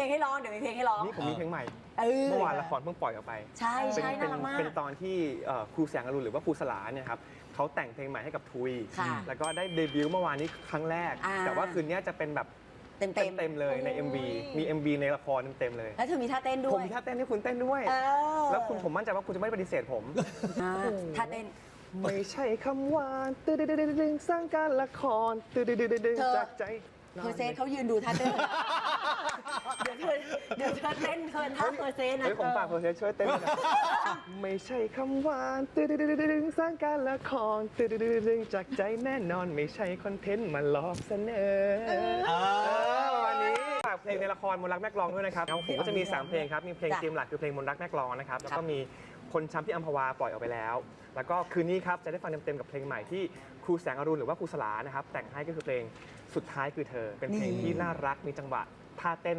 เพลงให้ร้องเดี๋ยวมีเพลงให้ร้องนี่ผมมีเพลงใหม่ เออ เมื่อวานละครเพิ่งปล่อยออกไปใช่เป็นใช่เป็น่านรักมากเป็นตอนที่เอ่อครูแสงอรุณหรือว่าครูสลาเนี่ยครับเขาแต่งเพลงใหม่ให้กับทุย ค่ะแล้วก็ได้เดบิวต์เมื่อวานนี้ครั้งแรก อ่า แต่ว่าคืนนี้จะเป็นแบบเต็มเต็มเต็มๆเลยใน MV มี MV ในละครเต็มๆเลย แล้วเธอมีท่าเต้นด้ผวมยมีท่าเต้นให้คุณเต้นด้วย เออแล้วคุณผมมั่นใจว่าคุณจะไม่ปฏิเสธผม อ่าท่าเต้น ไม่ใช่คำว่าตึ๊ดดึ๊ดดึ๊ดดึ๊ดสร้างการละครตึ๊ดดึ๊ดดึ๊ดดึ๊ดเธอ จากใจเพอร์เซนต์เขายืนดูท่าเต้น เดี๋ยวเธอเดี๋ยวเธอเต้นเธอท่าเพอร์เซนต์นะเฮ้ยผมฝากเพอร์เซนช่วยเต้นด้วยนะไม่ใช่คำว่าตึ๊ดดึ๊ดดึ๊ดดึ๊ดสร้างการละครตึ๊ดดึ๊ดดึ๊ดดึ๊ดจากใจแน่นอนไม่ใช่คอนเทนต์มาหลอกเสนอเออประมาณนี้ฝากเพลงในละครมนต์รักแม่กลองด้วยนะครับผมก็จะมีสามเพลงครับ มีเพลงจ้ะเตรียมหลักคือเพลงมนต์รักแม่กลองนะครับ แล้วก็มี คนช้ำที่อัมพวาปล่อยออกไปแล้ว แล้วก็คืนนี้ครับจะได้ฟังเต็มๆกับเพลงใหม่ที่ครูแสงอรุณหรือว่าครูสลานะครับแต่งให้ก็คือเพลงสุดท้ายคือเธอ เป็นเพลงที่น่ารักมีจังหวะท่าเต้น